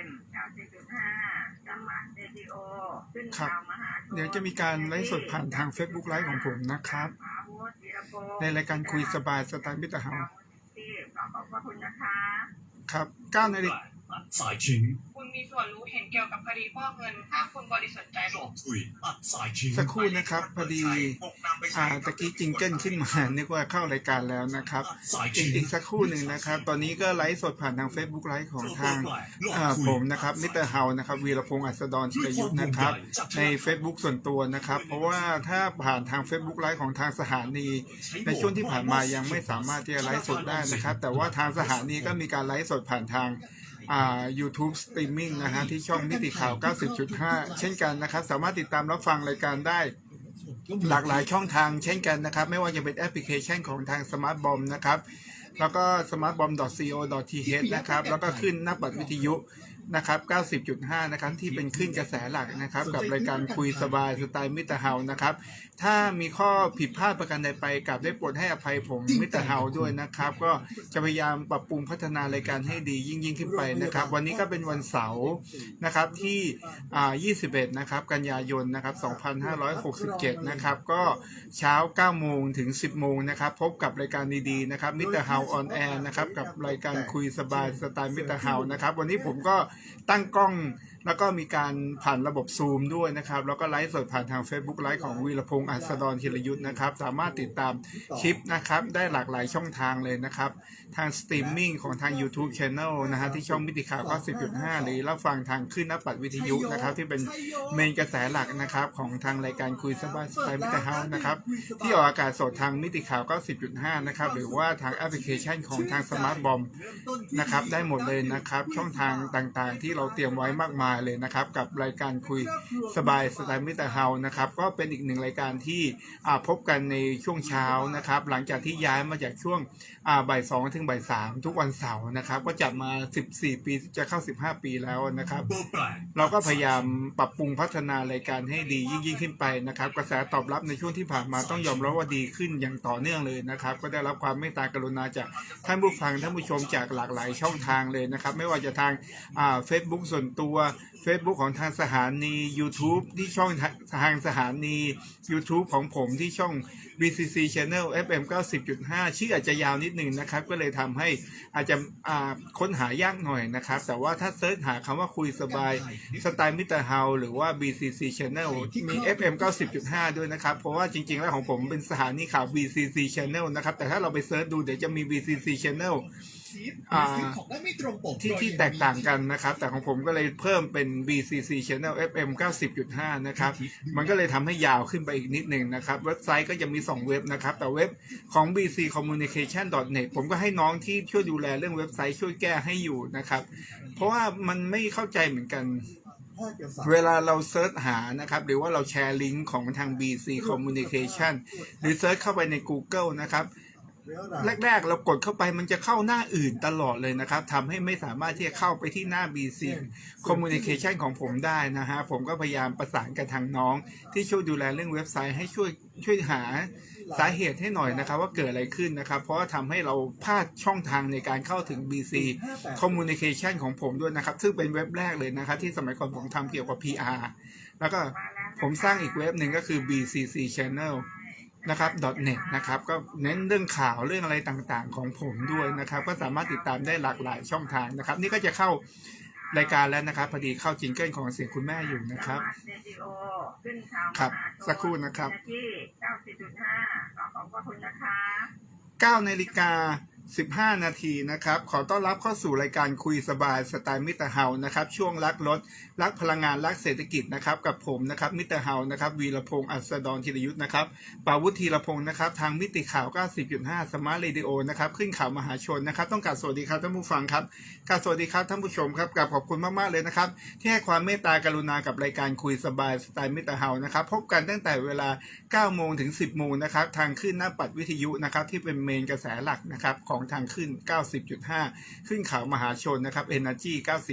FM 94.5จังหวัดเรดิโอขึ้นครับข่าวมหาชนเดี๋ยวจะมีการไลฟ์สดผ่านทาง Facebook ไลฟ์ของผมนะครับ ในรายการคุยสบายสไตล์มิตรเฮาส์ขอขอบพระคุณนะคะครับ9นาฬิกา ตัดสายทิ้งคุณมีส่วนรู้เห็นเกี่ยวกับคดีฟอกเงิน ถ้าคุณบริสุทธิ์ใจหลอกคุยตัดสายทิ้งสักครู่นะครับพอดีอ่าตะกี้จิงเกิลขึ้นมานึกว่าเข้ารายการแล้วนะครับตัดสายอีทิ้กงอีกสักครู่หนึ่งนะครับ ตอนนี้ก็ไลฟ์สดผ่านทาง Facebook ไลฟ์ของทางอ่าผมนะครับมิสเตอร์เฮานะครับวีรพงศ์อัศดรชิรยุทธนะครับ ใน Facebook ส่วนตัวนะครับ เพราะว่าถ้าผ่านทาง Facebook ไลฟ์ของทางสถานี ในช่วงที่ผ่านมายังไม่สามารถที่จะไลฟ์สดได้นะครับ แต่ว่าทางสถานีก็มีการไลฟ์สดผ่านทาง อ่า YouTube Streaming นะฮะที่ช่องมิติข่าว 90.5 เช่นกันนะครับ สามารถติดตามรับฟังรายการได้หลากหลายช่องทางเช่นกันนะครับ ไม่ว่าจะเป็นแอปพลิเคชันของทาง Smart Bomb นะครับ แล้วก็ smartbomb.co.th นะครับ แล้วก็ขึ้นหน้าปัดวิทยุนะครับ 90.5 นะครับ ที่เป็นขึ้นกระแสหลักนะครับ กับรายการคุยสบายสไตล์มิตรเฮานะครับ ถ้ามีข้อผิดพลาดประการใดไปกับได้โปรดให้อภัยผมมิตรเฮาด้วยนะครับ ก็จะพยายามปรับปรุงพัฒนารายการให้ดียิ่งยิ่งขึ้นไปนะครับ วันนี้ก็เป็นวันเสาร์นะครับที่อ่า21 นะครับ กันยายนนะครับ 2567 นะครับ ก็เช้า 9 โมงถึง 10 โมงนะครับ พบกับรายการดีๆ นะครับมิตรเฮาออนแอร์นะครับกับรายการคุยสบายสไตล์มิตรเฮานะครับ วันนี้ผมก็ตั้งกล้อง แล้วก็มีการผ่านระบบซูมด้วยนะครับ แล้วก็ไลฟ์สดผ่านทาง Facebook ไลฟ์ของวีรพงศ์อัศดรธีรยุทธ์นะครับ สามารถติดตามคลิปนะครับ ได้หลากหลายช่องทางเลยนะครับ ทางสตรีมมิ่งของทาง YouTube Channel นะฮะที่ช่องมิติข่าว90.5 หรือรับฟังทางขึ้นน้าปัดวิทยุนะครับ ที่เป็นเมนกระแสหลักนะครับ ของทางรายการคุยสบายสไตล์มิตรเฮาส์นะครับ ที่ออกอากาศสดทางมิติข่าว90.5 นะครับ หรือว่าทางแอปพลิเคชันของทางสมาร์ทบอมนะครับได้หมดเลยนะครับช่องทางต่างๆ ที่เราเตรียมไว้มากมายเลยนะครับ กับรายการคุยสบายสไตล์มิตรเฮานะครับ ก็เป็นอีกหนึ่งรายการที่อ่าพบกันในช่วงเช้านะครับ หลังจากที่ย้ายมาจากช่วงบ่ายสองถึงบ่ายสามทุกวันเสาร์นะครับ ก็จัดมา 14 ปีจะเข้า 15 ปีแล้วนะครับ เราก็พยายามปรับปรุงพัฒนารายการให้ดียิ่งยิ่งขึ้นไปนะครับ กระแสตอบรับในช่วงที่ผ่านมาต้องยอมรับว่าดีขึ้นอย่างต่อเนื่องเลยนะครับ ก็ได้รับความเมตตากรุณาจากท่านผู้ฟังท่านผู้ชมจากหลากหลายช่องทางเลยนะครับ ไม่ว่าจะทางเฟซบุ๊กส่วนตัว Facebook ของทางสถานี YouTube ที่ช่องทางสถานี YouTube ของผมที่ช่อง BCC Channel FM 90.5 ชื่ออาจจะยาวนิดหนึ่งนะครับ ก็เลยทำให้อาจจะค้นหายากหน่อยนะครับ แต่ว่าถ้าเซิร์ชหาคำว่าคุยสบายสไตล์มิเตอร์เฮาหรือว่า BCC Channel มี FM 90.5 ด้วยนะครับ เพราะว่าจริง ๆ แล้วของผมเป็นสถานีข่าว BCC Channel นะครับ แต่ถ้าเราไปเซิร์ชดูเดี๋ยวจะมี BCC Channel อ่าของได้ไม่ตรงปกที่ที่แตกต่างกันนะครับ แต่ของผมก็เลยเพิ่มเป็น BCC Channel FM 90.5 นะครับ มันก็เลยทำให้ยาวขึ้นไปอีกนิดหนึ่งนะครับ เว็บไซต์ก็จะมี 2 เว็บนะครับ แต่เว็บของ bc communication net ผมก็ให้น้องที่ช่วยดูแลเรื่องเว็บไซต์ช่วยแก้ให้อยู่นะครับ เพราะว่ามันไม่เข้าใจเหมือนกันเวลาเราเซิร์ชหานะครับ หรือว่าเราแชร์ลิงก์ของทาง BC Communication หรือเซิร์ชเข้าไปใน Google นะครับ แรกๆ เรากดเข้าไปมันจะเข้าหน้าอื่นตลอดเลยนะครับทำให้ไม่สามารถที่จะเข้าไปที่หน้า BC Communication ของผมได้นะฮะ ผมก็พยายามประสานกับทางน้อง ที่ช่วยดูแลเรื่องเว็บไซต์ให้ช่วยช่วยหาสาเหตุให้หน่อยนะครับ ว่าเกิดอะไรขึ้นนะครับ เพราะว่าทำให้เราพลาดช่องทางในการเข้าถึง BC Communication ของผมด้วยนะครับ ซึ่งเป็นเว็บแรกเลยนะครับ ที่สมัยก่อนผมทำเกี่ยวกับ PR แล้วก็ผมสร้างอีกเว็บหนึ่งก็คือ BCC Channel นะครับ .net นะครับก็เน้นเรื่องข่าวเรื่องอะไรต่างๆ ของผมด้วยนะครับ ก็สามารถติดตามได้หลากหลายช่องทางนะครับ นี่ก็จะเข้ารายการแล้วนะครับพอดีเข้าจิงเกิลของเสียงคุณแม่อยู่นะครับเรดิโอขึ้นข่าวครับมหาชนสักครู่นะครับที่90.5ขอขอบพระคุณนะคะ9นาฬิกา 15 นาทีนะครับ ขอต้อนรับเข้าสู่รายการคุยสบายสไตล์มิตรเฮานะครับ ช่วงรักรถ รักพลังงาน รักเศรษฐกิจนะครับ กับผมนะครับมิตรเฮานะครับวีรพงศ์อัศดรธีรยุทธ์นะครับปาวุฒิธีรพงศ์นะครับ ทางมิติข่าว 90.5 สมาร์ทเรดิโอนะครับ ขึ้นข่าวมหาชนนะครับ ต้องกราบสวัสดีครับท่านผู้ฟังครับกราบสวัสดีครับท่านผู้ชมครับกราบขอบคุณมากๆเลยนะครับ ที่ให้ความเมตตากรุณากับรายการคุยสบายสไตล์มิตรเฮานะครับ พบกันตั้งแต่เวลา9โมงถึง 10โมงนะครับ ทางขึ้นหน้าปัดวิทยุนะครับที่เป็นเมนกระแสหลักนะครับของทางขึ้น 90.5 ขึ้นเขามหาชนนะครับ Energy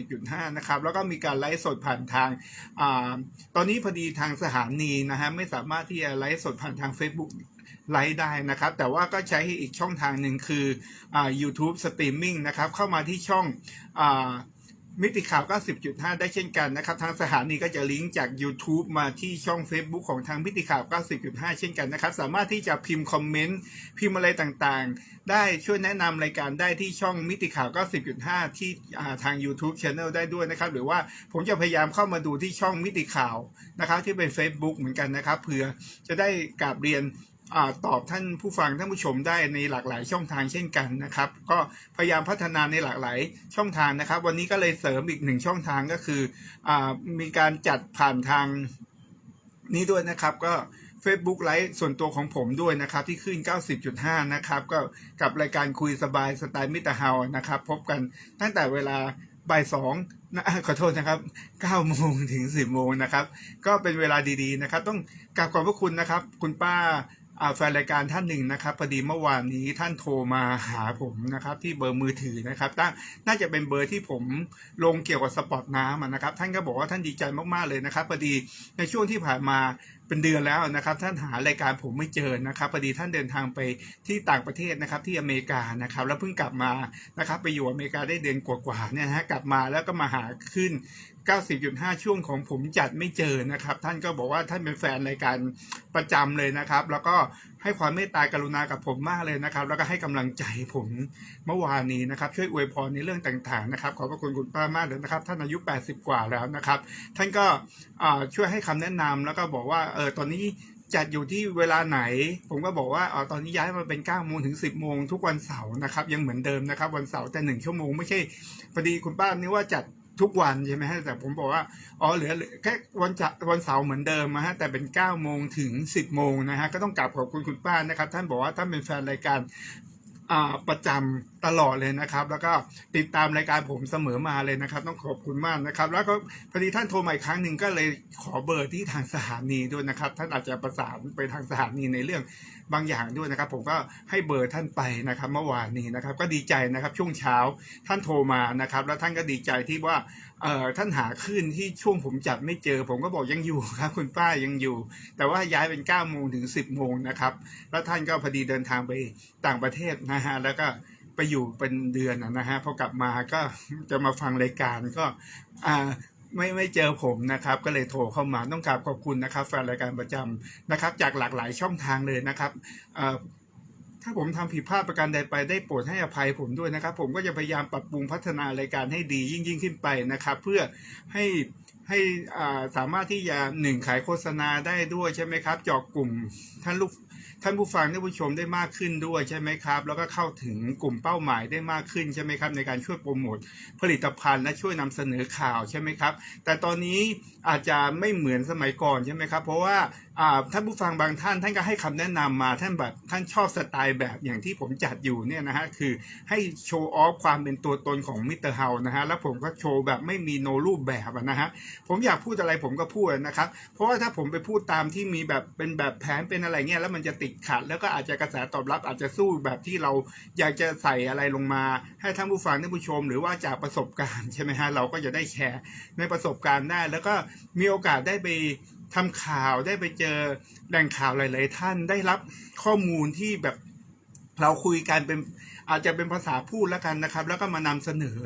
90.5 นะครับ แล้วก็มีการไลฟ์สดผ่านทางอตอนนี้พอดีทางสถานีนะฮะไม่สามารถที่จะไลฟ์สดผ่านทาง Facebook ไลฟ์ได้นะครับ แต่ว่าก็ใช้อีกช่องทางหนึ่งคืออ YouTube Streaming นะครับ เข้ามาที่ช่องอ มิติข่าว 90.5 ได้เช่นกันนะครับ ทางสถานีก็จะลิงก์จาก YouTube มาที่ช่อง Facebook ของทางมิติข่าว 90.5 เช่นกันนะครับ สามารถที่จะพิมพ์คอมเมนต์ พิมพ์อะไรต่างๆ ได้ช่วยแนะนำรายการได้ที่ช่องมิติข่าว 90.5 ที่อ่าทาง YouTube Channel ได้ด้วยนะครับ หรือว่าผมจะพยายามเข้ามาดูที่ช่องมิติข่าวนะครับที่เป็น Facebook เหมือนกันนะครับเผื่อจะได้กราบเรียน ตอบท่านผู้ฟังท่านผู้ชมได้ในหลากหลายช่องทางเช่นกันนะครับ ก็พยายามพัฒนาในหลากหลายช่องทางนะครับ วันนี้ก็เลยเสริมอีกหนึ่งช่องทางก็คืออมีการจัดผ่านทางนี้ด้วยนะครับก็ Facebook ไลฟ์ส่วนตัวของผมด้วยนะครับ ที่ขึ้น 90.5 นะครับ ก็กับรายการคุยสบายสไตล์มิตรเฮานะครับ พบกันตั้งแต่เวลาบ่ายสองนะขอโทษนะครับ9โมงถึง 10โมงนะครับ ก็เป็นเวลาดีๆนะครับ ต้องกราบขอบพระคุณนะครับ คุณป้า แฟนรายการท่านหนึ่งนะครับพอดีเมื่อวานนี้ท่านโทรมาหาผมนะครับ ที่เบอร์มือถือนะครับตั้งน่าจะเป็นเบอร์ที่ผมลงเกี่ยวกับสปอร์ตน้ำนะครับ ท่านก็บอกว่าท่านดีใจมากๆเลยนะครับพอดีในช่วงที่ผ่านมา เป็นเดือนแล้วนะครับ ท่านหารายการผมไม่เจอนะครับพอดีท่านเดินทางไปที่ต่างประเทศนะครับ ที่อเมริกานะครับ แล้วเพิ่งกลับมานะครับ ไปอยู่อเมริกาได้เดือนกว่าๆเนี่ยฮะกลับมาแล้วก็มาหาขึ้น 90.5 ช่วงของผมจัดไม่เจอนะครับ ท่านก็บอกว่าท่านเป็นแฟนรายการประจำเลยนะครับ แล้วก็ ให้ความเมตตากรุณากับผมมากเลยนะครับ แล้วก็ให้กำลังใจผมเมื่อวานนี้นะครับ ช่วยอวยพรในเรื่องต่างๆนะครับ ขอบพระคุณคุณป้ามากเลยนะครับ ท่านอายุ 80 กว่าแล้วนะครับ ท่านก็ช่วยให้คำแนะนำแล้วก็บอกว่าเออตอนนี้จัดอยู่ที่เวลาไหน ผมก็บอกว่าอ๋อตอนนี้ย้ายมาเป็น9โมงถึง 10โมงทุกวันเสาร์นะครับ ยังเหมือนเดิมนะครับ วันเสาร์แต่หนึ่งชั่วโมงไม่ใช่พอดีคุณป้านี่ว่าจัด ทุกวันใช่ไหมฮะแต่ผมบอกว่าอ๋อเหลือแค่วันจะวันเสาร์เหมือนเดิมนะฮะแต่เป็น9โมงถึง 10โมงนะฮะก็ต้องกราบขอบคุณคุณป้านะครับ ท่านบอกว่าท่านเป็นแฟนรายการประจำตลอดเลยนะครับ แล้วก็ติดตามรายการผมเสมอมาเลยนะครับ ต้องขอบคุณมากนะครับ แล้วก็พอดีท่านโทรมาอีกครั้งหนึ่งก็เลยขอเบอร์ที่ทางสถานีด้วยนะครับ ท่านอาจจะประสานไปทางสถานีในเรื่อง บางอย่างด้วยนะครับ ผมก็ให้เบอร์ท่านไปนะครับเมื่อวานนี้นะครับ ก็ดีใจนะครับช่วงเช้าท่านโทรมานะครับ แล้วท่านก็ดีใจที่ว่าเอ่อท่านหาขึ้นที่ช่วงผมจัดไม่เจอ ผมก็บอกยังอยู่ครับ คุณป้ายังอยู่ แต่ว่าย้ายเป็น9ก้าโมงถึง 10บโมงนะครับ แล้วท่านก็พอดีเดินทางไปต่างประเทศนะฮะแล้วก็ไปอยู่เป็นเดือนนะนะฮะพอกลับมาก็จะมาฟังรายการก็อ่า ไม่ไม่เจอผมนะครับ ก็เลยโทรเข้ามาต้องกราบขอบคุณนะครับแฟนรายการประจำนะครับ จากหลากหลายช่องทางเลยนะครับถ้าผมทำผิดพลาดประการใดไปได้โปรดให้อภัยผมด้วยนะครับ ผมก็จะพยายามปรับปรุงพัฒนารายการให้ดียิ่งยิ่งขึ้นไปนะครับ เพื่อให้ให้สามารถที่จะหนึ่งขายโฆษณาได้ด้วยใช่ไหมครับเจาะกลุ่มท่านลูก ท่านผู้ฟังท่านผู้ชมได้มากขึ้นด้วยใช่ไหมครับ แล้วก็เข้าถึงกลุ่มเป้าหมายได้มากขึ้นใช่ไหมครับ ในการช่วยโปรโมทผลิตภัณฑ์และช่วยนำเสนอข่าวใช่ไหมครับ แต่ตอนนี้อาจจะไม่เหมือนสมัยก่อนใช่ไหมครับ เพราะว่า ท่านผู้ฟังบางท่านท่านก็ให้คำแนะนำมาท่านแบบท่านชอบสไตล์แบบอย่างที่ผมจัดอยู่เนี่ยนะฮะคือให้โชว์ออฟความเป็นตัวตนของมิสเตอร์เฮานะฮะแล้วผมก็โชว์แบบไม่มีโนรูปแบบนะฮะผมอยากพูดอะไรผมก็พูดนะครับเพราะว่าถ้าผมไปพูดตามที่มีแบบเป็นแบบแผนเป็นอะไรเงี้ยแล้วมันจะติดขัด แล้วก็อาจจะกระแสตอบรับอาจจะสู้แบบที่เราอยากจะใส่อะไรลงมา ให้ท่านผู้ฟังท่านผู้ชม หรือว่าจากประสบการณ์ใช่ไหมฮะเราก็จะได้แชร์ในประสบการณ์ได้แล้วก็มีโอกาสได้ไป ทำข่าวได้ไปเจอแหล่งข่าวหลาย ๆ ท่านได้รับข้อมูลที่แบบเราคุยกันเป็นอาจจะเป็นภาษาพูดแล้วกันนะครับ แล้วก็มานำเสนอ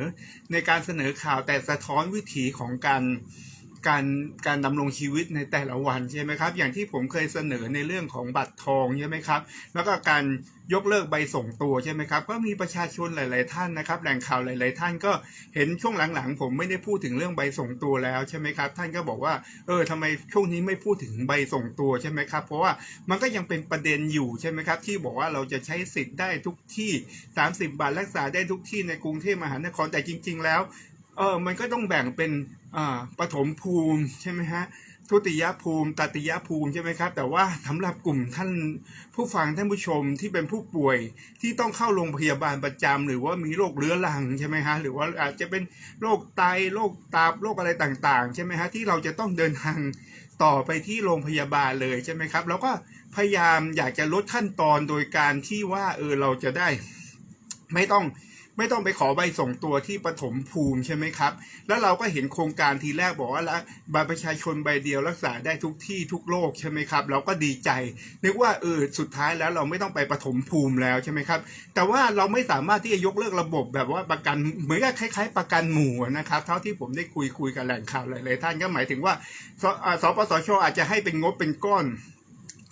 ในการเสนอข่าวแต่สะท้อนวิถีของการ การการดำรงชีวิตในแต่ละวันใช่ไหมครับ อย่างที่ผมเคยเสนอในเรื่องของบัตรทองใช่ไหมครับ แล้วก็การยกเลิกใบส่งตัวใช่ไหมครับ ก็มีประชาชนหลาย ๆ ท่านนะครับ แหล่งข่าวหลาย ๆ ท่านก็เห็นช่วงหลัง ๆ ผมไม่ได้พูดถึงเรื่องใบส่งตัวแล้วใช่ไหมครับ ท่านก็บอกว่า เออทำไมช่วงนี้ไม่พูดถึงใบส่งตัวใช่ไหมครับ เพราะว่ามันก็ยังเป็นประเด็นอยู่ใช่ไหมครับ ที่บอกว่าเราจะใช้สิทธิ์ได้ทุกที่ 30 บาทรักษาได้ทุกที่ในกรุงเทพมหานครแต่จริง ๆ แล้ว ออมันก็ต้องแบ่งเป็นอ่าปฐมภูมิใช่ไหมฮะทุติยภูมิตติยภูมิใช่ไหมครับ แต่ว่าสำหรับกลุ่มท่านผู้ฟังท่านผู้ชมที่เป็นผู้ป่วยที่ต้องเข้าโรงพยาบาลประจำหรือว่ามีโรคเรื้อรังใช่ไหมฮะหรือว่าอาจจะเป็นโรคไตโรคตับโรคอะไรต่างๆ ใช่ไหมฮะที่เราจะต้องเดินทางต่อไปที่โรงพยาบาลเลยใช่ไหมครับแล้วก็พยายามอยากจะลดขั้นตอนโดยการที่ว่าเออเราจะได้ไม่ต้อง ไม่ต้องไปขอใบส่งตัวที่ปฐมภูมิใช่ไหมครับ แล้วเราก็เห็นโครงการทีแรกบอกว่าละบัตรประชาชนใบเดียวรักษาได้ทุกที่ทุกโรคใช่ไหมครับ เราก็ดีใจ นึกว่าเออสุดท้ายแล้วเราไม่ต้องไปปฐมภูมิแล้วใช่ไหมครับ แต่ว่าเราไม่สามารถที่จะยกเลิกระบบแบบว่าประกันเหมือนกับคล้าย ๆ ประกันหมู่นะครับ เท่าที่ผมได้คุยคุยกับแหล่งข่าวหลายๆท่านก็หมายถึงว่าสอ่าสปสชอาจจะให้เป็นงบเป็นก้อน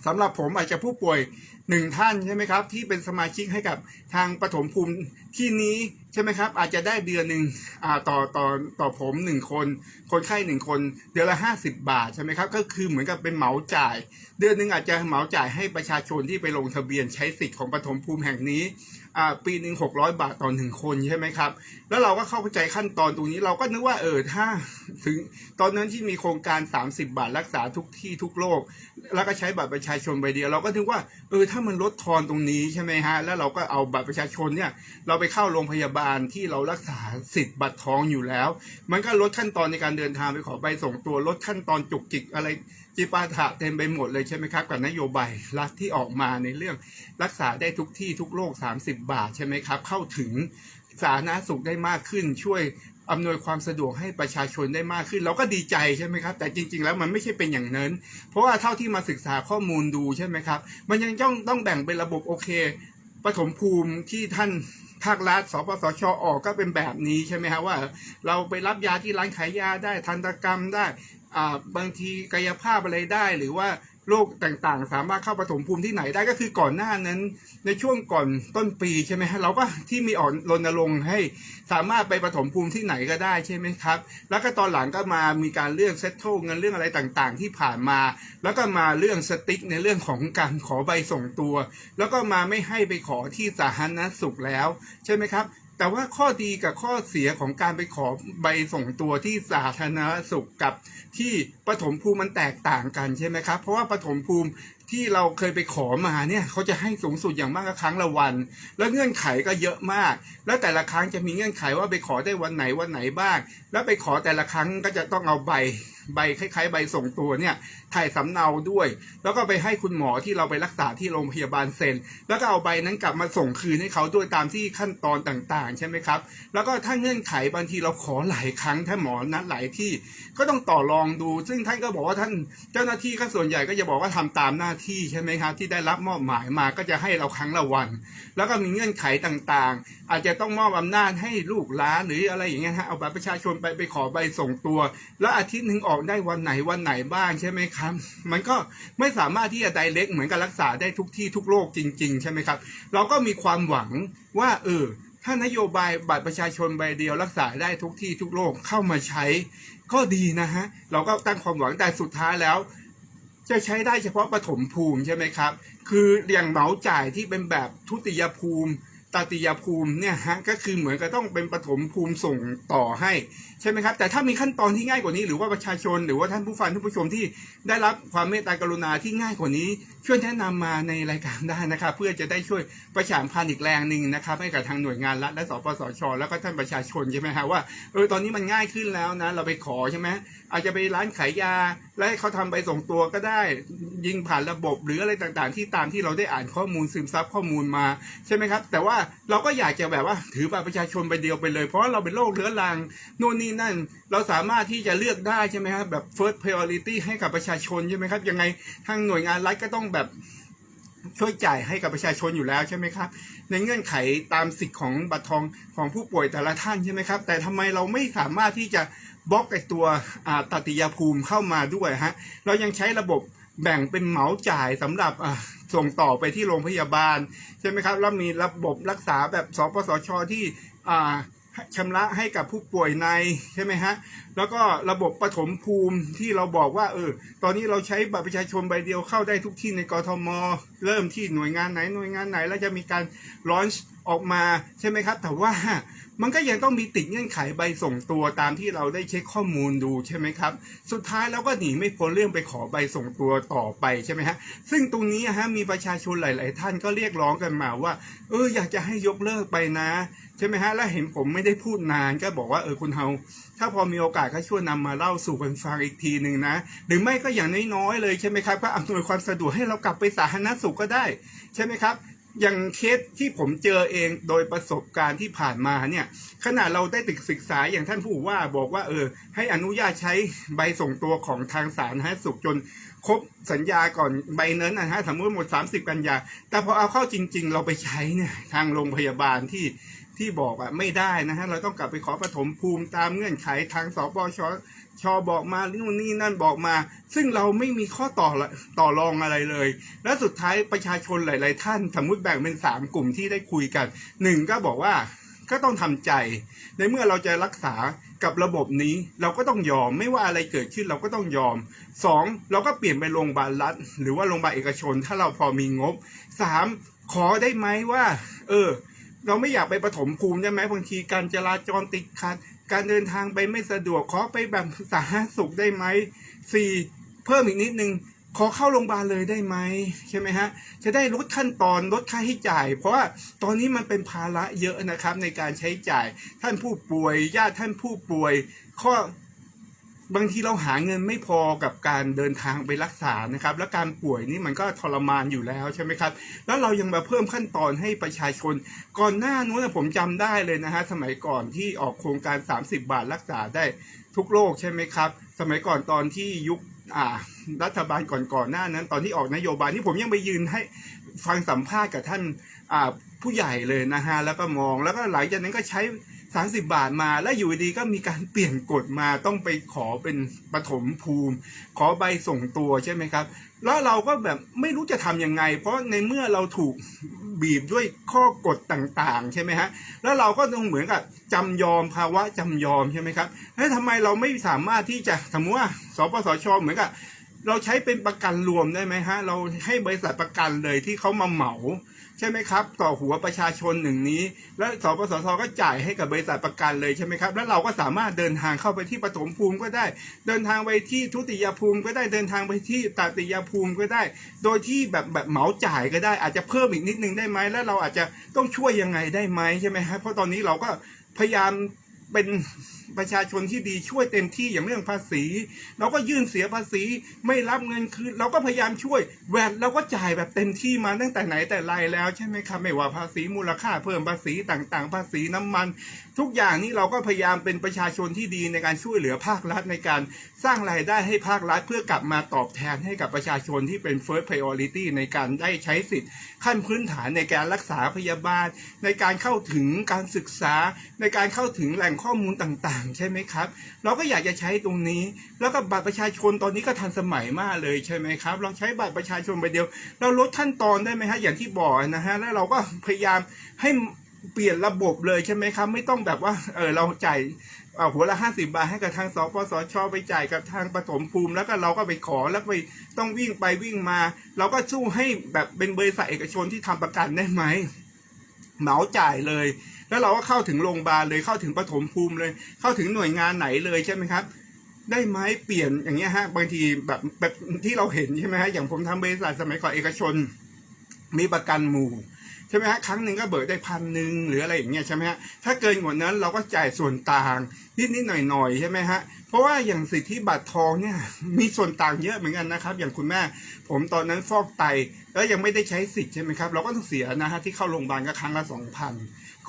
สำหรับผมอาจจะผู้ป่วยหนึ่งท่านใช่ไหมครับ ที่เป็นสมาชิกให้กับทางปฐมภูมิที่นี้ใช่ไหมครับ อาจจะได้เดือนหนึ่งต่อต่อต่อผมหนึ่งคน คนไข้หนึ่งคน เดือนละห้าสิบบาทใช่ไหมครับ ก็คือเหมือนกับเป็นเหมาจ่าย เดือนหนึ่งอาจจะเหมาจ่ายให้ประชาชนที่ไปลงทะเบียนใช้สิทธิ์ของปฐมภูมิแห่งนี้ ปีหนึ่งหกร้อยบาทต่อหนึ่งคนใช่ไหมครับ แล้วเราก็เข้าใจขั้นตอนตรงนี้เราก็นึกว่าเออถ้าถึงตอนนั้นที่มีโครงการ 30 บาทรักษาทุกที่ทุกโรคแล้วก็ใช้บัตรประชาชนใบเดียวเราก็นึกว่าเออถ้ามันลดทอนตรงนี้ใช่ไหมฮะแล้วเราก็เอาบัตรประชาชนเนี่ยเราไปเข้าโรงพยาบาลที่เรารักษาสิทธิ์บัตรทองอยู่แล้ว มันก็ลดขั้นตอนในการเดินทางไปขอใบส่งตัวลดขั้นตอนจุกจิกอะไร จิปาถะเต็มไปหมดเลยใช่ไหมครับกับนโยบายรัฐที่ออกมาในเรื่องรักษาได้ทุกที่ทุกโรค30 บาทใช่ไหมครับ เข้าถึงสาธารณสุขได้มากขึ้นช่วยอำนวยความสะดวกให้ประชาชนได้มากขึ้น เราก็ดีใจใช่ไหมครับ แต่จริง ๆ แล้วมันไม่ใช่เป็นอย่างนั้น เพราะว่าเท่าที่มาศึกษาข้อมูลดูใช่ไหมครับ มันยังต้องต้องแบ่งเป็นระบบโอเคปฐมภูมิที่ท่านภาครัฐสปสชออกก็เป็นแบบนี้ใช่ไหมฮะว่า เราไปรับยาที่ร้านขายยาได้ทันตกรรมได้ บางทีกายภาพอะไรได้หรือว่าโรคต่างๆ สามารถเข้าปฐมภูมิที่ไหนได้ก็คือก่อนหน้านั้น ในช่วงก่อนต้นปีใช่ไหมฮะเราก็ที่มีออกรณรงค์ให้สามารถไปปฐมภูมิที่ไหนก็ได้ใช่ไหมครับ แล้วก็ตอนหลังก็มามีการเรื่องเซ็ตโทเงินเรื่องอะไรต่างๆ ที่ผ่านมา แล้วก็มาเรื่องสติ๊กในเรื่องของการขอใบส่งตัว แล้วก็มาไม่ให้ไปขอที่สาธารณสุขแล้วใช่ไหมครับ แต่ว่าข้อดีกับข้อเสียของการไปขอใบส่งตัวที่สาธารณสุขกับที่ปฐมภูมิมันแตกต่างกันใช่ไหมครับ เพราะว่าปฐมภูมิที่เราเคยไปขอมาเนี่ยเขาจะให้สูงสุดอย่างมากก็ครั้งละวัน แล้วเงื่อนไขก็เยอะมาก แล้วแต่ละครั้งจะมีเงื่อนไขว่าไปขอได้วันไหนวันไหนบ้าง แล้วไปขอแต่ละครั้งก็จะต้องเอาใบ ใบคล้ายๆ ใบส่งตัวเนี่ยถ่ายสำเนาด้วย แล้วก็ไปให้คุณหมอที่เราไปรักษาที่โรงพยาบาลเซ็น แล้วก็เอาใบนั้นกลับมาส่งคืนให้เขาด้วยตามที่ขั้นตอนต่างๆ ใช่ไหมครับ แล้วก็ถ้าเงื่อนไขบางทีเราขอหลายครั้งถ้าหมอนัดหลายที่ก็ต้องต่อรองดู ซึ่งท่านก็บอกว่าท่านเจ้าหน้าที่ก็ส่วนใหญ่ก็จะบอกว่าทำตามหน้าที่ใช่ไหมครับที่ได้รับมอบหมายมาก็จะให้เราครั้งละวัน แล้วก็มีเงื่อนไขต่างๆ อาจจะต้องมอบอำนาจให้ลูกหลานหรืออะไรอย่างเงี้ยฮะเอาบัตรประชาชนไปไปขอใบส่งตัว แล้วอาทิตย์หนึ่งออกได้วันไหนวันไหนบ้างใช่ไหมครับ มันก็ไม่สามารถที่จะไดเรกเหมือนกับรักษาได้ทุกที่ทุกโรคจริง ๆ ใช่ไหมครับ เราก็มีความหวังว่าเออถ้านโยบายบัตรประชาชนใบเดียวรักษาได้ทุกที่ทุกโรคเข้ามาใช้ก็ดีนะฮะ เราก็ตั้งความหวังแต่สุดท้ายแล้ว จะใช้ได้เฉพาะปฐมภูมิใช่ไหมครับ คืออย่างเหมาจ่ายที่เป็นแบบทุติยภูมิ ตติยภูมิเนี่ยฮะก็คือเหมือนกับต้องเป็นปฐมภูมิส่งต่อให้ใช่ไหมครับ แต่ถ้ามีขั้นตอนที่ง่ายกว่านี้ หรือว่าประชาชนหรือว่าท่านผู้ฟังท่านผู้ชมที่ได้รับความเมตตากรุณาที่ง่ายกว่านี้ช่วยแนะนำมาในรายการได้นะครับ เพื่อจะได้ช่วยประชามพันธ์อีกแรงหนึ่งนะครับ ให้กับทางหน่วยงานรัฐและสปสช แล้วก็ท่านประชาชนใช่ไหมฮะว่าเออตอนนี้มันง่ายขึ้นแล้วนะ เราไปขอใช่ไหมอาจจะไปร้านขายยา แล้วให้เขาทำใบส่งตัวก็ได้ยิงผ่านระบบหรืออะไรต่างๆ ที่ตามที่เราได้อ่านข้อมูลซึมซับข้อมูลมาใช่ไหมครับ แต่ว่าเราก็อยากจะแบบว่าถือบัตรประชาชนใบเดียวไปเลย เพราะาเราเป็นโรคเรื้อรังโน่นนี่นั่น เราสามารถที่จะเลือกได้ใช่ไหมครับแบบ first priority ให้กับประชาชนใช่ไหมครับยังไงทางหน่วยงานรัฐก็ต้องแบบช่วยจ่ายให้กับประชาชนอยู่แล้วใช่ไหมครับ ในเงื่อนไขตามสิทธิ์ของบัตรทองของผู้ป่วยแต่ละท่านใช่ไหมครับ แต่ทำไมเราไม่สามารถที่จะบล็อกไอตัวตติยภูมิเข้ามาด้วยฮะเรายังใช้ระบบแบ่งเป็นเหมาจ่ายสำหรับส่งต่อไปที่โรงพยาบาลใช่ไหมครับแล้วมีระบบรักษาแบบสปสชที่อ่า ชำระให้กับผู้ป่วยในใช่ไหมฮะแล้วก็ระบบปฐมภูมิที่เราบอกว่าเออตอนนี้เราใช้บัตรประชาชนใบเดียวเข้าได้ทุกที่ในกรทม เริ่มที่หน่วยงานไหนหน่วยงานไหน แล้วจะมีการลอนช์ออกมาใช่ไหมครับ แต่ว่ามันก็ยังต้องมีติดเงื่อนไขใบส่งตัวตามที่เราได้เช็คข้อมูลดูใช่ไหมครับ สุดท้ายเราก็หนีไม่พ้นเรื่องไปขอใบส่งตัวต่อไปใช่ไหมฮะซึ่งตรงนี้ฮะมีประชาชนหลาย ๆ ท่านก็เรียกร้องกันมาว่าเอออยากจะให้ยกเลิกไปนะ ใช่ไหมฮะ แล้วเห็นผมไม่ได้พูดนานก็บอกว่าเออคุณเฮาถ้าพอมีโอกาสก็ช่วยนำมาเล่าสู่กันฟังอีกทีหนึ่งนะ หรือไม่ก็อย่างน้อยๆเลยใช่ไหมครับ ก็อำนวยความสะดวกให้เรากลับไปสาธารณสุขก็ได้ ใช่ไหมครับอย่างเคสที่ผมเจอเองโดยประสบการณ์ที่ผ่านมาเนี่ยขณะเราได้ติดศึกษาอย่างท่านผู้ว่าบอกว่าเออ ให้อนุญาตใช้ใบส่งตัวของทางสาธารณสุขจนครบสัญญาก่อนใบนั้นนะฮะสมมติหมด 30 กันยา แต่พอเอาเข้าจริง ๆ เราไปใช้เนี่ยทางโรงพยาบาลที่ ที่บอกอะไม่ได้นะฮะเราต้องกลับไปขอปฐมภูมิตามเงื่อนไขทางสปชชบอกมานู่นนี่นั่นบอกมา ซึ่งเราไม่มีข้อต่อละต่อรองอะไรเลย และสุดท้ายประชาชนหลาย ๆ ท่าน สมมุติแบ่งเป็นสามกลุ่มที่ได้คุยกันหนึ่งก็บอกว่าก็ต้องทำใจ ในเมื่อเราจะรักษากับระบบนี้เราก็ต้องยอมไม่ว่าอะไรเกิดขึ้นเราก็ต้องยอมสองเราก็เปลี่ยนไปโรงพยาบาลรัฐ หรือว่าโรงพยาบาลเอกชน ถ้าเราพอมีงบสามขอได้ไหมว่า เออ เราไม่อยากไปปฐมภูมิใช่ไหมบางทีการจราจรติดขัด การเดินทางไปไม่สะดวกขอไปแบบสาธารณสุขได้ไหมสี่เพิ่มอีกนิดนึงขอเข้าโรงพยาบาลเลยได้ไหมใช่ไหมฮะจะได้ลดขั้นตอนลดค่าใช้จ่าย เพราะว่าตอนนี้มันเป็นภาระเยอะนะครับในการใช้จ่ายท่านผู้ป่วยญาติท่านผู้ป่วยข้อ บางทีเราหาเงินไม่พอกับการเดินทางไปรักษานะครับ และการป่วยนี่มันก็ทรมานอยู่แล้วใช่ไหมครับ แล้วเรายังมาเพิ่มขั้นตอนให้ประชาชน ก่อนหน้านู้นผมจำได้เลยนะฮะสมัยก่อนที่ออกโครงการ 30 บาทรักษาได้ทุกโรคใช่ไหมครับ สมัยก่อนตอนที่ยุครัฐบาลก่อนๆหน้านั้น ตอนที่ออกนโยบายที่ผมยังไปยืนให้ฟังสัมภาษณ์กับท่านผู้ใหญ่เลยนะฮะแล้วก็มองแล้วก็หลังจากนั้นก็ใช้ 30 บาทมาแล้วอยู่ดีก็มีการเปลี่ยนกฎมาต้องไปขอเป็นปฐมภูมิ ขอใบส่งตัวใช่ไหมครับ แล้วเราก็แบบไม่รู้จะทำยังไง เพราะในเมื่อเราถูกบีบด้วยข้อกฎต่างๆ ใช่ไหมฮะแล้วเราก็ต้องเหมือนกับจำยอมภาวะจำยอมใช่ไหมครับแล้วทำไมเราไม่สามารถที่จะสมมติว่าสปสชเหมือนกับเราใช้เป็นประกันรวมได้ไหมฮะ เราให้บริษัทประกันเลยที่เขามาเหมา ใช่ไหมครับ ต่อหัวประชาชนหนึ่งนี้ แล้วสปสชก็จ่ายให้กับบริษัทประกันเลยใช่ไหมครับ แล้วเราก็สามารถเดินทางเข้าไปที่ปฐมภูมิก็ได้ เดินทางไปที่ทุติยภูมิก็ได้เดินทางไปที่ตติยภูมิก็ได้ โดยที่แบบแบบเหมาจ่ายก็ได้ อาจจะเพิ่มอีกนิดนึงได้ไหมแล้วเราอาจจะต้องช่วยยังไงได้ไหมใช่ไหมครับเพราะตอนนี้เราก็พยายามเป็น ประชาชนที่ดีช่วยเต็มที่อย่างเรื่องภาษี เราก็ยื่นเสียภาษีไม่รับเงินคืนเราก็พยายามช่วยแวดเราก็จ่ายแบบเต็มที่มาตั้งแต่ไหนแต่ไรแล้วใช่ไหมครับไม่ว่าภาษีมูลค่าเพิ่มภาษีต่างๆ ภาษีน้ำมัน ทุกอย่างนี้เราก็พยายามเป็นประชาชนที่ดีในการช่วยเหลือภาครัฐในการสร้างรายได้ให้ภาครัฐ เพื่อกลับมาตอบแทนให้กับประชาชนที่เป็น first priority ในการได้ใช้สิทธิ์ขั้นพื้นฐานในการรักษาพยาบาล ในการเข้าถึงการศึกษา ในการเข้าถึงแหล่งข้อมูลต่างๆใช่ไหมครับ เราก็อยากจะใช้ตรงนี้ แล้วก็บัตรประชาชนตอนนี้ก็ทันสมัยมากเลยใช่ไหมครับลองใช้บัตรประชาชนไปเดียว เราลดขั้นตอนได้ไหมฮะอย่างที่บอกนะฮะแล้วเราก็พยายามให้เปลี่ยนระบบเลยใช่ไหมครับ ไม่ต้องแบบว่าเออเราจ่ายอ่าหัวละห้าสิบาทให้กับทางสปสชไปจ่ายกับทางปฐมภูมิ แล้วก็เราก็ไปขอแล้วไปต้องวิ่งไปวิ่งมา เราก็สู้ให้แบบเป็นบริษัทเอกชนที่ทำประกันได้ไหมเหมาจ่ายเลย แล้วเราก็เข้าถึงโรงพยาบาลเลยเข้าถึงปฐมภูมิเลย เข้าถึงหน่วยงานไหนเลยใช่ไหมครับ ได้ไหมเปลี่ยนอย่างเงี้ยฮะบางทีแบบแบบที่เราเห็นใช่ไหมฮะอย่างผมทำบริษัทสมัยก่อนเอกชน มีประกันหมู่ใช่ไหมฮะครั้งหนึ่งก็เบิกได้พันหนึ่งหรืออะไรอย่างเงี้ยใช่ไหมฮะถ้าเกินกว่านั้นเราก็จ่ายส่วนต่างนิดนิดหน่อยหน่อยใช่ไหมฮะเพราะว่าอย่างสิทธิบัตรทองเนี่ยมีส่วนต่างเยอะเหมือนกันนะครับ อย่างคุณแม่ ผมตอนนั้นฟอกไตแล้วยังไม่ได้ใช้สิทธิ์ใช่ไหมครับเราก็ต้องเสียนะฮะที่เข้าโรงพยาบาลก็ครั้งละสองพัน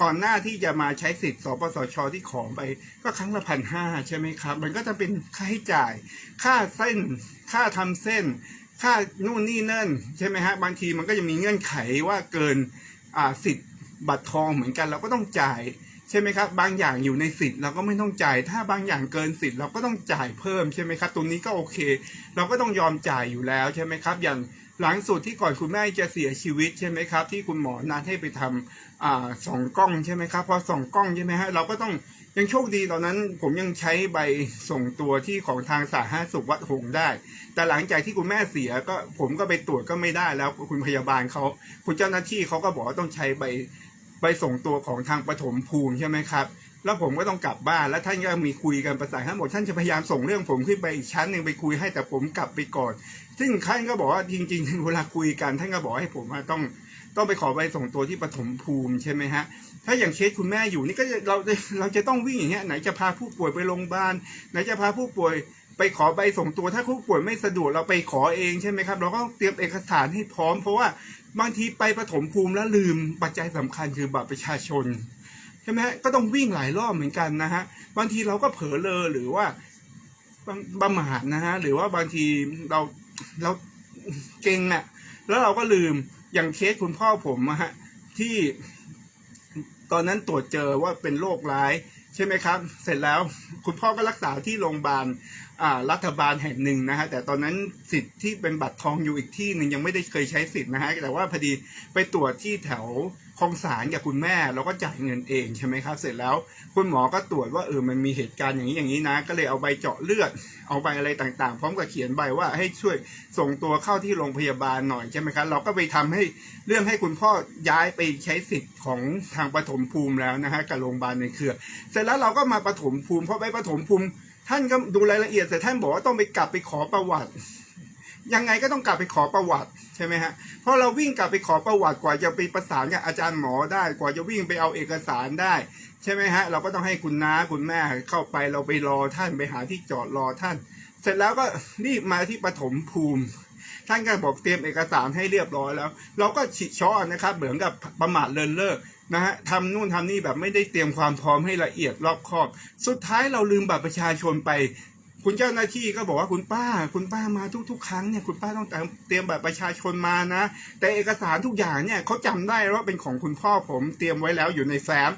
ก่อนหน้าที่จะมาใช้สิทธิ์สปสชที่ขอไป ก็ครั้งละพันห้าใช่ไหมครับ มันก็จะเป็นค่าใช้จ่าย ค่าเส้น ค่าทำเส้น ค่านู่นนี่นั่นใช่ไหมฮะบางทีมันก็จะมีเงื่อนไขว่าเกินสิทธิ์บัตรทองเหมือนกันเราก็ต้องจ่ายใช่ไหมครับบางอย่างอยู่ในสิทธิ์เราก็ไม่ต้องจ่าย ถ้าบางอย่างเกินสิทธิ์เราก็ต้องจ่ายเพิ่มใช่ไหมครับตรงนี้ก็โอเค เราก็ต้องยอมจ่ายอยู่แล้วใช่ไหมครับอย่างหลังสุดที่ก่อนคุณแม่จะเสียชีวิตใช่ไหมครับ ที่คุณหมอนัดให้ไปทำ อ่าสองกล้องใช่ไหมครับพอสองกล้องใช่ไหมฮะเราก็ต้องยังโชคดีตอนนั้น ผมยังใช้ใบส่งตัวที่ของทางสาธารณสุขวัดหงส์ได้ แต่หลังจากที่คุณแม่เสียก็ผมก็ไปตรวจก็ไม่ได้แล้วคุณพยาบาลเขาคุณเจ้าหน้าที่เขาก็บอกว่าต้องใช้ใบใบส่งตัวของทางปฐมภูมิใช่ไหมครับแล้วผมก็ต้องกลับบ้านแล้วท่านก็มีคุยกันประสานทั้งหมดท่านจะพยายามส่งเรื่องผมขึ้นไปอีกชั้นหนึ่งไปคุยให้แต่ผมกลับไปก่อน ซึ่งท่านก็บอกว่าจริงๆเวลาคุยกันท่านก็บอกให้ผมว่าต้อง ต้องไปขอใบส่งตัวที่ปฐมภูมิใช่ไหมฮะถ้าอย่างเคสคุณแม่อยู่นี่ก็จะเราเราจะต้องวิ่งอย่างเงี้ยไหนจะพาผู้ป่วยไปโรงพยาบาลไหนจะพาผู้ป่วยไปขอใบส่งตัวถ้าผู้ป่วยไม่สะดวกเราไปขอเองใช่ไหมครับ เราก็ต้องเตรียมเอกสารให้พร้อม เพราะว่าบางทีไปปฐมภูมิแล้วลืมปัจจัยสำคัญคือบัตรประชาชนใช่ไหมฮะก็ต้องวิ่งหลายรอบเหมือนกันนะฮะบางทีเราก็เผลอเลอหรือว่าบางประมาทนะฮะหรือว่าบางทีเราเราเก่งอะแล้วเราก็ลืม อย่างเคสคุณพ่อผมอะฮะที่ตอนนั้นตรวจเจอว่าเป็นโรคร้ายใช่ไหมครับ เสร็จแล้วคุณพ่อก็รักษาที่โรงพยาบาล รัฐบาลแห่งหนึ่งนะฮะแต่ตอนนั้นสิทธิ์ที่เป็นบัตรทองอยู่อีกที่หนึ่งยังไม่ได้เคยใช้สิทธิ์นะฮะแต่ว่าพอดีไปตรวจที่แถวคลองสารกับคุณแม่เราก็จ่ายเงินเองใช่ไหมครับ เสร็จแล้วคุณหมอก็ตรวจว่าเออมันมีเหตุการณ์อย่างนี้อย่างนี้นะ ก็เลยเอาใบเจาะเลือด เอาใบอะไรต่างๆ พร้อมกับเขียนใบว่าให้ช่วยส่งตัวเข้าที่โรงพยาบาลหน่อยใช่ไหมครับเราก็ไปทำให้เรื่องให้คุณพ่อย้ายไปใช้สิทธิ์ของทางปฐมภูมิแล้วนะฮะกับโรงพยาบาลในเครือ เสร็จแล้วเราก็มาปฐมภูมิเพอไปปฐมภูมิ ท่านก็ดูรายละเอียดแต่ท่านบอกว่าต้องไปกลับไปขอประวัติ ยังไงก็ต้องกลับไปขอประวัติใช่ไหมฮะเพราะเราวิ่งกลับไปขอประวัติกว่าจะไปประสานกับอาจารย์หมอได้ กว่าจะวิ่งไปเอาเอกสารได้ใช่ไหมฮะเราก็ต้องให้คุณน้าคุณแม่เข้าไปเราไปรอท่านไปหาที่จอดรอท่าน เสร็จแล้วก็รีบมาที่ปฐมภูมิ ท่านก็บอกเตรียมเอกสารให้เรียบร้อยแล้ว เราก็ฉิช้อนะครับ เหมือนกับประมาทเลินเล่อนะฮะทำนู่นทำนี่แบบไม่ได้เตรียมความพร้อมให้ละเอียดรอบคอบ สุดท้ายเราลืมบัตรประชาชนไป คุณเจ้าหน้าที่ก็บอกว่าคุณป้า คุณป้ามาทุกๆ ครั้งเนี่ยคุณป้าต้องเตรียมบัตรประชาชนมานะ แต่เอกสารทุกอย่างเนี่ยเขาจำได้ว่าเป็นของคุณพ่อผมเตรียมไว้แล้วอยู่ในแฟ้ม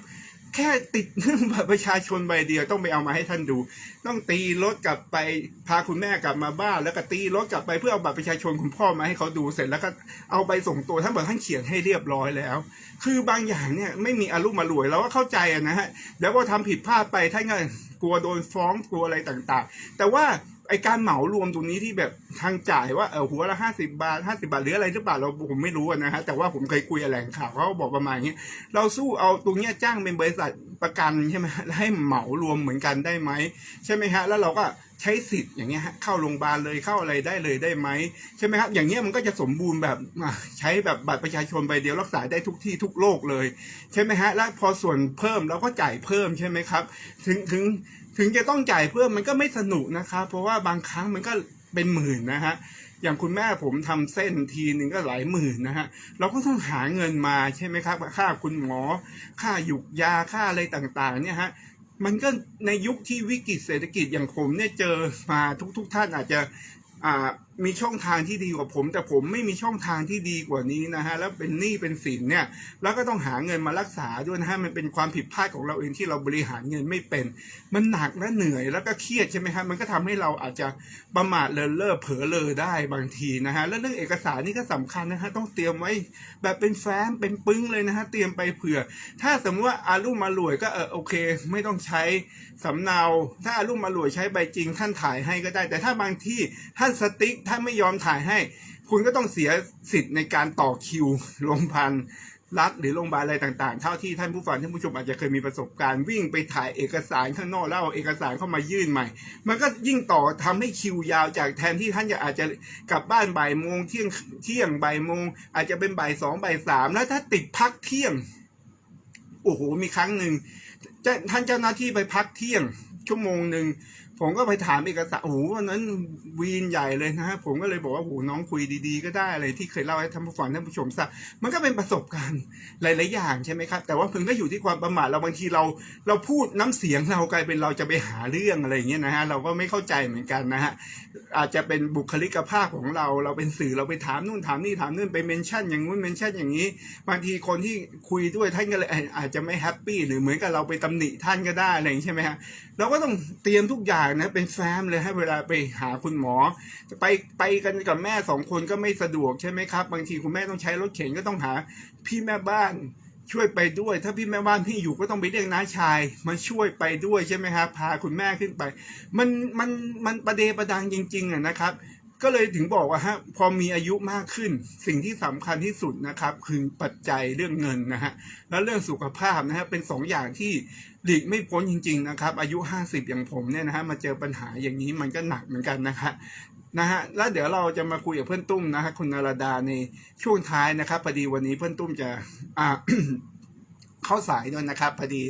แค่ติดเรื่องบัตรประชาชนใบเดียวต้องไปเอามาให้ท่านดู ต้องตีรถกลับไปพาคุณแม่กลับมาบ้าน แล้วก็ตีรถกลับไปเพื่อเอาบัตรประชาชนคุณพ่อมาให้เขาดูเสร็จแล้วก็เอาไปส่งตัวท่านบอกท่านเขียนให้เรียบร้อยแล้ว คือบางอย่างเนี่ยไม่มีอารมณ์มารวยเราก็เข้าใจนะฮะแล้วก็ทำผิดพลาดไปท่านก็กลัวโดนฟ้องกลัวอะไรต่างๆ แต่ว่า ไอการเหมารวมตรงนี้ที่แบบทางจ่ายว่าเออหัวละห้าสิบาทห้าสิบาทหรืออะไรหรือเปล่าเราผมไม่รู้อะนะฮะแต่ว่าผมเคยคุยกับแหล่งข่าวเขาก็บอกประมาณนี้เราสู้เอาตรงเนี้ยจ้างเป็นบริษัทประกันใช่ไหมแล้วให้เหมารวมเหมือนกันได้ไหมใช่ไหมฮะแล้วเราก็ ใช้สิทธิ์อย่างเงี้ยเข้าโรงพยาบาลเลยเข้าอะไรได้เลยได้ไหมใช่ไหมครับ อย่างเงี้ยมันก็จะสมบูรณ์แบบใช้แบบบัตรประชาชนใบเดียวรักษาได้ทุกที่ทุกโรคเลยใช่ไหมฮะและพอส่วนเพิ่มเราก็จ่ายเพิ่มใช่ไหมครับ ถึงถึงถึงจะต้องจ่ายเพิ่มมันก็ไม่สนุกนะครับเพราะว่าบางครั้งมันก็เป็นหมื่นนะฮะอย่างคุณแม่ผมทำเส้นทีหนึ่งก็หลายหมื่นนะฮะเราก็ต้องหาเงินมาใช่ไหมครับ ค่าคุณหมอ ค่าหยุกยาค่าอะไรต่างๆเนี่ยฮะ มันก็ในยุคที่วิกฤตเศรษฐกิจอย่างผมเนี่ยเจอมาทุก ๆทท่านอาจจะอ่ามีช่องทางที่ดีกว่าผม แต่ผมไม่มีช่องทางที่ดีกว่านี้นะฮะแล้วเป็นหนี้เป็นสินเนี่ยแล้วก็ต้องหาเงินมารักษาด้วยนะฮะมันเป็นความผิดพลาดของเราเองที่เราบริหารเงินไม่เป็น มันหนักและเหนื่อยแล้วก็เครียดใช่ไหมฮะมันก็ทำให้เราอาจจะประมาทเลินเล่อเผลอเลอได้บางทีนะฮะแล้วเรื่องเอกสารนี่ก็สำคัญนะฮะต้องเตรียมไว้แบบเป็นแฟ้มเป็นปึ้งเลยนะฮะเตรียมไปเผื่อ ถ้าสมมติว่าอารุ่มมารวยก็เออโอเค ไม่ต้องใช้สำเนา ถ้าอารุ่มมารวยใช้ใบจริงท่านถ่ายให้ก็ได้ แต่ถ้าบางที่ท่านสติ๊กท่านไม่ยอมถ่ายให้ คุณก็ต้องเสียสิทธิ์ในการต่อคิวโรงพยาบาลรัฐหรือโรงพยาบาลอะไรต่างๆ เท่าที่ท่านผู้ฟังท่านผู้ชมอาจจะเคยมีประสบการณ์วิ่งไปถ่ายเอกสารข้างนอกแล้วเอาเอกสารเข้ามายื่นใหม่ มันก็ยิ่งต่อทำให้คิวยาวจากแทนที่ท่านจะอาจจะกลับบ้านบ่ายโมงเที่ยงเที่ยงบ่ายโมงอาจจะเป็นบ่ายสองบ่ายสามแล้วถ้าติดพักเที่ยง โอ้โหมีครั้งหนึ่งท่านเจ้าหน้าที่ไปพักเที่ยงชั่วโมงหนึ่ง ผมก็ไปถามเอกสารโอ้โหวันนั้นวีนใหญ่เลยนะฮะผมก็เลยบอกว่าโอ้โหน้องคุยดีๆ ก็ได้อะไรที่เคยเล่าให้ท่านผู้ฟังท่านผู้ชมทราบมันก็เป็นประสบการณ์หลายๆอย่างใช่ไหมครับ แต่ว่าเพิ่งก็อยู่ที่ความประมาทเราบางทีเราเราพูดน้ำเสียงเรากลายเป็นเราจะไปหาเรื่องอะไรอย่างเงี้ยนะฮะเราก็ไม่เข้าใจเหมือนกันนะฮะอาจจะเป็นบุคลิกภาพของเราเราเป็นสื่อเราไปถามนู่นถามนี่ถามนู่นไปเมนชั่นอย่างนู้นเมนชั่นอย่างนี้ บางทีคนที่คุยด้วยท่านก็เลยอาจจะไม่แฮปปี้หรือเหมือนกับเราไปตำหนิท่านก็ได้อะไรอย่างใช่ไหมฮะเราก็ต้องเตรียมทุกอย่างนะเป็นแฟ้มเลยให้เวลาไปหาคุณหมอ ไปไปกันกับแม่สองคนก็ไม่สะดวกใช่ไหมครับบางทีคุณแม่ต้องใช้รถเข็นก็ต้องหาพี่แม่บ้านช่วยไปด้วย ถ้าพี่แม่บ้านพี่อยู่ก็ต้องไปเรียกน้าชายมาช่วยไปด้วยใช่ไหมครับพาคุณแม่ขึ้นไป มันมันมันประเดประดังจริงๆอะนะครับ ก็เลยถึงบอกว่าฮะพอมีอายุมากขึ้น สิ่งที่สำคัญที่สุดนะครับ คือปัจจัยเรื่องเงินนะฮะแล้วเรื่องสุขภาพนะฮะเป็นสองอย่างที่ หลีกไม่พ้นจริง ๆ นะครับ อายุ 50 อย่างผมเนี่ยนะฮะมาเจอปัญหาอย่างนี้มันก็หนักเหมือนกันนะฮะนะฮะแล้วเดี๋ยวเราจะมาคุยกับเพื่อนตุ้มนะฮะคุณนารดาในช่วงท้ายนะครับพอดีวันนี้เพื่อนตุ้มจะอ่า เข้าสายด้วยนะครับพอดี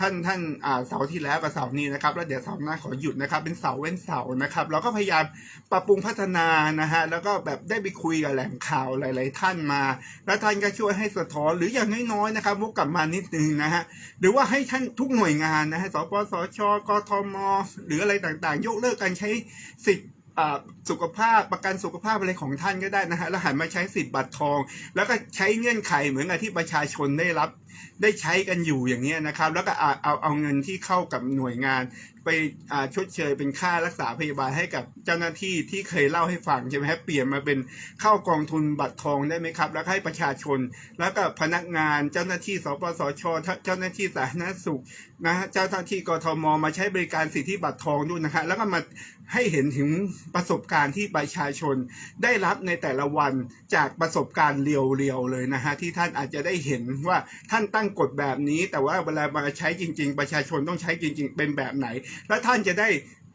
ท่านท่านอ่าเสาร์ที่แล้วกับเสาร์นี้นะครับ แล้วเดี๋ยวเสาร์หน้าขอหยุดนะครับ เป็นเสาร์เว้นเสาร์นะครับ เราก็พยายามปรับปรุงพัฒนานะฮะแล้วก็แบบได้ไปคุยกับแหล่งข่าวหลาย ๆ ท่านมา แล้วท่านก็ช่วยให้สะท้อนหรืออย่างน้อยๆนะครับวกกลับมานิดนึงนะฮะหรือว่าให้ท่านทุกหน่วยงานนะฮะสปสชกทมหรืออะไรต่างๆ ยกเลิกการใช้สิทธิ์สุขภาพประกันสุขภาพอะไรของท่านก็ได้นะฮะแล้วหันมาใช้สิทธิ์บัตรทอง แล้วก็ใช้เงื่อนไขเหมือนกับที่ประชาชนได้รับ ได้ใช้กันอยู่อย่างนี้ยนะครับ แล้วก็เอาเอาเอาเงินที่เข้ากับหน่วยงาน ไปอ่าชดเชยเป็นค่ารักษาพยาบาลให้กับเจ้าหน้าที่ที่เคยเล่าให้ฟังใช่ไหมครับเปลี่ยนมาเป็นเข้ากองทุนบัตรทองได้ไหมครับ แล้วให้ประชาชน แล้วก็พนักงานเจ้าหน้าที่สปสชเจ้าหน้าที่สาธารณสุขนะเจ้าหน้าที่กทมมาใช้บริการสิทธิบัตรทองด้วยนะฮะแล้วก็มาให้เห็นถึงประสบการณ์ที่ประชาชนได้รับในแต่ละวันจากประสบการณ์เรียวๆเลยนะฮะที่ท่านอาจจะได้เห็นว่าท่านตั้งกฎแบบนี้ แต่ว่าเวลามาใช้จริง ๆ ประชาชนต้องใช้จริง ๆ เป็นแบบไหน แล้วท่านจะได้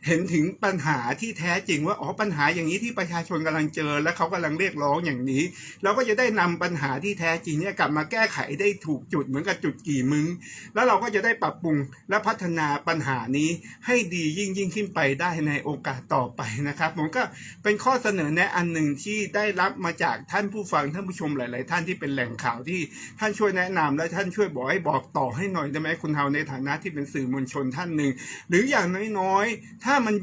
เห็นถึงปัญหาที่แท้จริงว่าอ๋อปัญหาอย่างนี้ที่ประชาชนกำลังเจอ และเขากำลังเรียกร้องอย่างนี้ เราก็จะได้นำปัญหาที่แท้จริงเนี่ยกลับมาแก้ไขได้ถูกจุดเหมือนกับจุดกี่มึง แล้วเราก็จะได้ปรับปรุงและพัฒนาปัญหานี้ให้ดียิ่งยิ่งขึ้นไปได้ในโอกาสต่อไปนะครับผมก็เป็นข้อเสนอแนะอันหนึ่งที่ได้รับมาจากท่านผู้ฟังท่านผู้ชมหลาย ๆ ท่านที่เป็นแหล่งข่าวที่ท่านช่วยแนะนำและท่านช่วยบอกให้บอกต่อให้หน่อยได้ไหมคุณเฮาในฐานะที่เป็นสื่อมวลชนท่านหนึ่งหรืออย่างน้อยๆถ้าามัน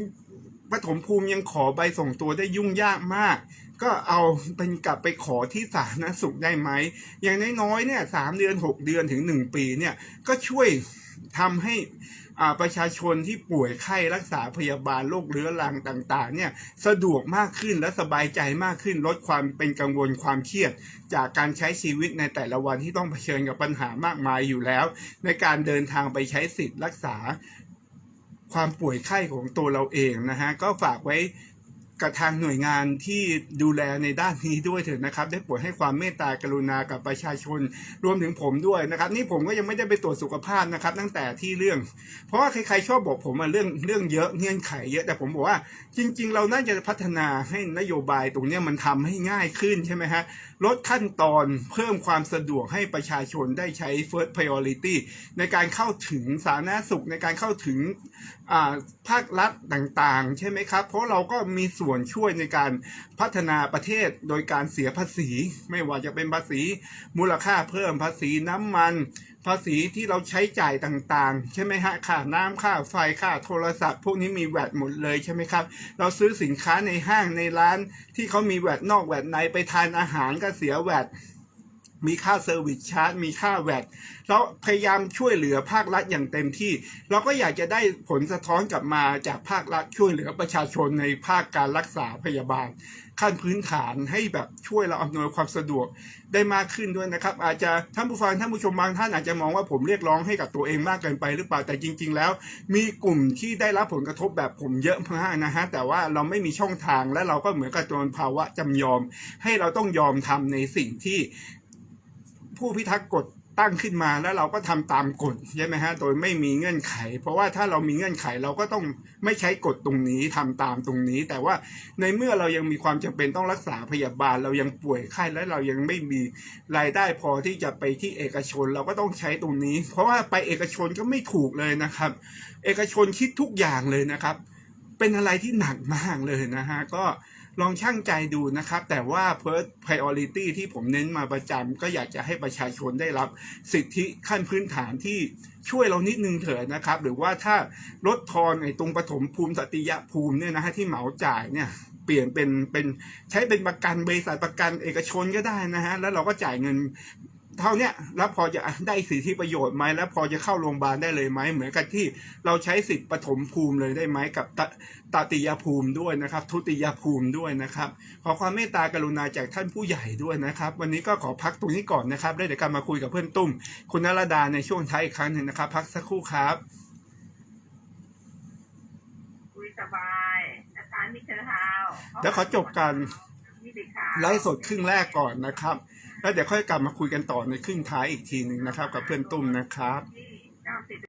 ปฐมภูมิยังขอใบส่งตัวได้ยุ่งยากมาก ก็เอาเป็นกลับไปขอที่สาธารณสุขได้ไหม อย่างน้อยๆเนี่ยสามเดือนหกเดือนถึงหนึ่งปีเนี่ยก็ช่วยทำให้อาประชาชนที่ป่วยไข้รักษาพยาบาลโรคเรื้อรังต่างๆเนี่ยสะดวกมากขึ้นและสบายใจมากขึ้นลดความเป็นกังวลความเครียด จากการใช้ชีวิตในแต่ละวันที่ต้องเผชิญกับปัญหามากมายอยู่แล้ว ในการเดินทางไปใช้สิทธิ์รักษา ความป่วยไข้ของตัวเราเองนะฮะก็ฝากไว้กับทางหน่วยงานที่ดูแลในด้านนี้ด้วยเถอะนะครับ ได้โปรดให้ความเมตตากรุณากับประชาชนรวมถึงผมด้วยนะครับ นี่ผมก็ยังไม่ได้ไปตรวจสุขภาพนะครับ ตั้งแต่ที่เรื่อง เพราะว่าใครๆชอบบอกผมมาเรื่องเรื่องเยอะเงื่อนไขเยอะแต่ผมบอกว่าจริง ๆ เราน่าจะพัฒนาให้นโยบายตรงนี้มันทำให้ง่ายขึ้นใช่ไหมฮะ ลดขั้นตอนเพิ่มความสะดวกให้ประชาชนได้ใช้ first priority ในการเข้าถึงสาธารณสุขในการเข้าถึงภาครัฐต่างๆ ใช่ไหมครับ เพราะเราก็มีส่วนช่วยในการพัฒนาประเทศโดยการเสียภาษี ไม่ว่าจะเป็นภาษีมูลค่าเพิ่มภาษีน้ำมัน ภาษีที่เราใช้จ่ายต่างๆ ใช่ไหมฮะค่าน้ำค่าไฟค่าโทรศัพท์ พวกนี้มีแวดหมดเลยใช่ไหมครับ เราซื้อสินค้าในห้างในร้านที่เขามีแวดนอกแวดในไปทานอาหารก็เสียแวด มีค่าเซอร์วิสชาร์จมีค่าแวดเราพยายามช่วยเหลือภาครัฐอย่างเต็มที่ เราก็อยากจะได้ผลสะท้อนกลับมาจากภาครัฐช่วยเหลือประชาชนในภาคการรักษาพยาบาล ขั้นพื้นฐานให้แบบช่วยเราอำนวยความสะดวกได้มากขึ้นด้วยนะครับ อาจจะท่านผู้ฟังท่านผู้ชมบางท่านอาจจะมองว่าผมเรียกร้องให้กับตัวเองมากเกินไปหรือเปล่าแต่จริง ๆ แล้ว มีกลุ่มที่ได้รับผลกระทบแบบผมเยอะมากนะฮะแต่ว่าเราไม่มีช่องทางและเราก็เหมือนกับโดนภาวะจำยอม ให้เราต้องยอมทำในสิ่งที่ ผู้พิทักษ์กฎตั้งขึ้นมาแล้วเราก็ทำตามกฎใช่ไหมฮะโดยไม่มีเงื่อนไข เพราะว่าถ้าเรามีเงื่อนไขเราก็ต้องไม่ใช้กฎตรงนี้ทำตามตรงนี้ แต่ว่าในเมื่อเรายังมีความจำเป็นต้องรักษาพยาบาล เรายังป่วยไข้และเรายังไม่มีรายได้พอที่จะไปที่เอกชนเราก็ต้องใช้ตรงนี้ เพราะว่าไปเอกชนก็ไม่ถูกเลยนะครับ เอกชนคิดทุกอย่างเลยนะครับ เป็นอะไรที่หนักมากเลยนะฮะก็ ลองช่างใจดูนะครับ แต่ว่า first priority ที่ผมเน้นมาประจำก็อยากจะให้ประชาชนได้รับสิทธิขั้นพื้นฐานที่ช่วยเรานิดนึงเถอะนะครับ หรือว่าถ้าลดทอนไอ้ตรงปฐมภูมิสติยภูมิเนี่ยนะฮะที่เหมาจ่ายเนี่ยเปลี่ยนเป็นเป็นใช้เป็นประกันบริษัทประกันเอกชนก็ได้นะฮะแล้วเราก็จ่ายเงิน เท่าเนี้ยแล้วพอจะได้สิทธิประโยชน์ไหมแล้วพอจะเข้าโรงพยาบาลได้เลยไหมเหมือนกับที่เราใช้สิทธิปฐมภูมิเลยได้ไหมกับตตติยภูมิด้วยนะครับ ทุติยภูมิด้วยนะครับ ขอความเมตตากรุณาจากท่านผู้ใหญ่ด้วยนะครับ วันนี้ก็ขอพักตรงนี้ก่อนนะครับแล้วเดี๋ยวกลับมาคุยกับเพื่อนตุ้ม คุณนรดาในช่วงท้ายอีกครั้งหนึ่งนะครับ พักสักครู่ครับคุยสบายนะคะมิเตอร์ฮาวเดี๋ยวขอจบการมิติข่าวไลฟ์สดครึ่งแรกก่อนนะครับ แล้วเดี๋ยวค่อยกลับมาคุยกันต่อในครึ่งท้ายอีกทีหนึ่งนะครับ กับเพื่อนตุ้มนะครับ